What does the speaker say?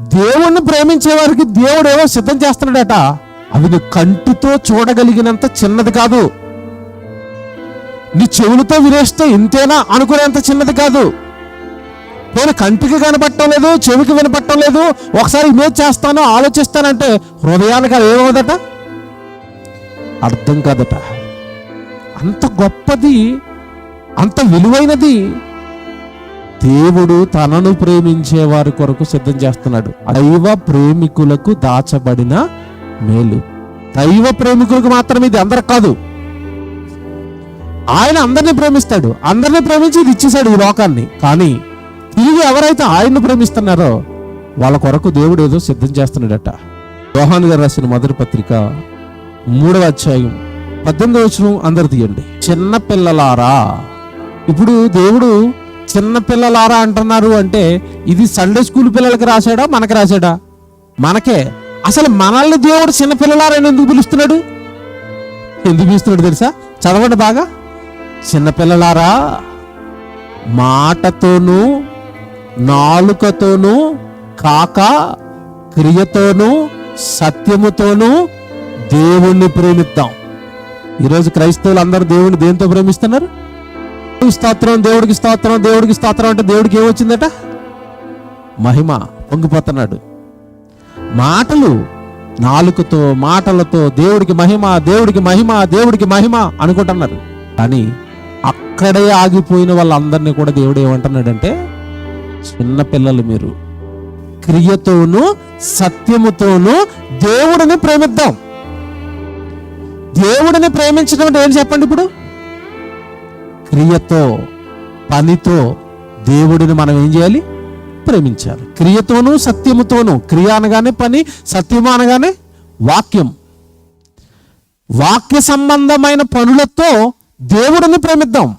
దేవుణ్ణి ప్రేమించే వారికి దేవుడు ఏవో సిద్ధం చేస్తున్నాడట. అవి నువ్వు కంటితో చూడగలిగినంత చిన్నది కాదు. నీ చెవులతో వినేస్తే ఇంతేనా అనుకునేంత చిన్నది కాదు. నేను కంటికి కనపడటం లేదు చెవికి వినపడటం లేదు. ఒకసారి ఇమేజ్ చేస్తాను ఆలోచిస్తానంటే హృదయానికి అది ఏమవుదట అర్థం కాదట. అంత గొప్పది అంత విలువైనది దేవుడు తనను ప్రేమించే వారి కొరకు సిద్ధం చేస్తున్నాడు. దైవ ప్రేమికులకు దాచబడిన మేలు. దైవ ప్రేమికులకు మాత్రం ఇది అందరికి కాదు. ఆయన అందరిని ప్రేమిస్తాడు. అందరిని ప్రేమించి ఇది ఇచ్చేశాడు ఈ లోకాన్ని. కానీ తిరిగి ఎవరైతే ఆయన్ను ప్రేమిస్తున్నారో వాళ్ళ కొరకు దేవుడు ఏదో సిద్ధం చేస్తున్నాడట. రోహాన్ గారు రాసిన మొదటి పత్రిక మూడవ అధ్యాయం పద్దెనిమిది వచ్చిన అందరు తీయండి. చిన్న పిల్లలారా ఇప్పుడు దేవుడు చిన్న పిల్లలారా అంటున్నారు అంటే ఇది సండే స్కూల్ పిల్లలకి రాశాడా మనకి రాశాడా? మనకే. అసలు మనల్ని దేవుడు చిన్న పిల్లలారా ఎందుకు పిలుస్తున్నాడు? ఎందుకు పిలుస్తున్నాడు తెలుసా? చదవండి బాగా. చిన్న పిల్లలారా మాటతోనూ నాలుకతోనూ కాక క్రియతోనూ సత్యముతోనూ దేవుణ్ణి ప్రేమిద్దాం. ఈరోజు క్రైస్తవులు అందరూ దేవుణ్ణి దేంతో ప్రేమిస్తున్నారు? స్తోత్రం దేవుడికి స్తోత్రం దేవుడికి స్తోత్రం అంటే దేవుడికి ఏమొచ్చిందట మహిమ పొంగిపోతున్నాడు. మాటలు నాలుకతో మాటలతో దేవుడికి మహిమ దేవుడికి మహిమ దేవుడికి మహిమ అనుకుంటున్నారు. కానీ అక్కడే ఆగిపోయిన వాళ్ళందరినీ కూడా దేవుడు ఏమంటున్నాడంటే చిన్న పిల్లలు మీరు క్రియతోనూ సత్యముతోనూ దేవుడిని ప్రేమిద్దాం. దేవుడిని ప్రేమించడం అంటే ఏం చెప్పండి ఇప్పుడు? క్రియతో పనితో దేవుడిని మనం ఏం చేయాలి? ప్రేమించాలి. క్రియతోనూ సత్యముతోనూ క్రియ అనగానే పని సత్యము అనగానే వాక్యం. వాక్య సంబంధమైన పనులతో దేవుడిని ప్రేమిద్దాం.